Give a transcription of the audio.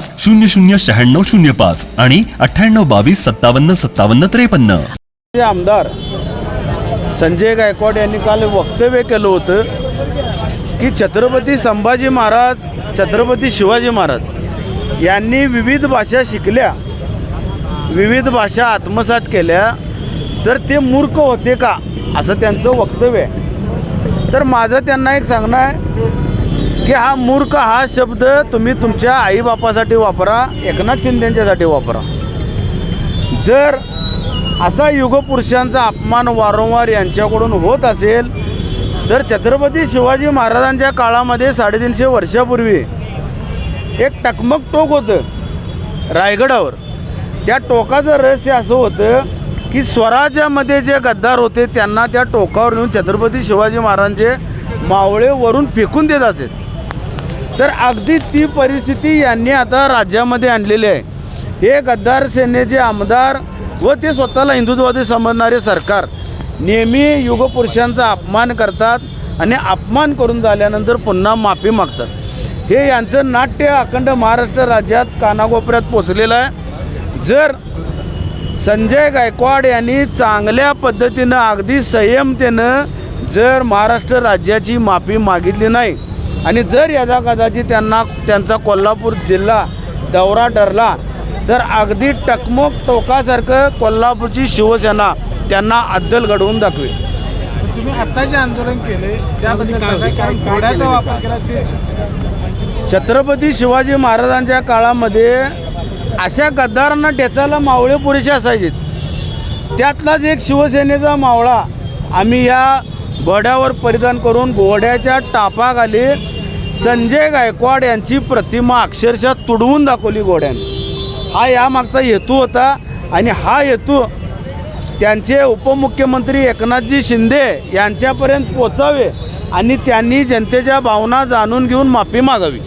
शून्य शून्य शहाण्णव शून्य पाच आणि अठ्ठ्याण्णव बावीस सत्तावन्न सत्तावन्न त्रेपन्न. आमदार संजय गायकवाड यांनी काल वक्तव्य केलं होतं की छत्रपती संभाजी महाराज छत्रपती शिवाजी महाराज यांनी विविध भाषा शिकल्या विविध भाषा आत्मसात केल्या तर ते मूर्ख होते का? असं त्यांचं वक्तव्य आहे. तर माझं त्यांना एक सांगणं आहे की हा मूर्ख हा शब्द तुम्ही तुमच्या आईबापासाठी वापरा एकनाथ शिंदेंच्यासाठी वापरा. जर असा युगपुरुषांचा अपमान वारंवार यांच्याकडून होत असेल तर छत्रपती शिवाजी महाराजांच्या काळामध्ये साडेतीनशे वर्षापूर्वी एक टकमक टोक होतं रायगडावर. त्या टोकाचं रहस्य असं होतं की स्वराज्यामध्ये जे गद्दार होते त्यांना त्या टोकावर नेऊन छत्रपती शिवाजी महाराजांचे मावळे वरून फेकून देत असेल तर अगदी ती परिस्थिती यांनी आता राज्यामध्ये आणलेली आहे. हे गद्दार सेनेचे आमदार व ते स्वतःला हिंदुत्ववादी समजणारे सरकार नेहमी युगपुरुषांचा अपमान करतात आणि अपमान करून झाल्यानंतर पुन्हा माफी मागतात. हे यांचं नाट्य अखंड महाराष्ट्र राज्यात कानाकोपऱ्यात पोचलेलं आहे. जर संजय गायकवाड यांनी चांगल्या पद्धतीनं अगदी संयमतेनं जर महाराष्ट्र राज्याची माफी मागितली नाही आणि जर यदा कदाचित त्यांना त्यांचा कोल्हापूर जिल्हा दौरा ठरला तर अगदी टकमक टोकासारखं कोल्हापूरची शिवसेना त्यांना अद्दल घडवून दाखवेल. तुम्ही आता जे आंदोलन केले त्याबद्दल वापर केला ते छत्रपती शिवाजी महाराजांच्या काळामध्ये अशा गद्दारांना ठेचायला मावळे पुरेसे असायचे त्यातलाच एक शिवसेनेचा मावळा आम्ही या घोड्यावर परिधान करून घोड्याच्या टापाखाली संजय गायकवाड यांची प्रतिमा अक्षरशः तुडवून दाखवली घोड्याने हा यामागचा हेतू होता आणि हा हेतू त्यांचे उपमुख्यमंत्री एकनाथजी शिंदे यांच्यापर्यंत पोचावे आणि त्यांनी जनतेच्या भावना जाणून घेऊन माफी मागावी.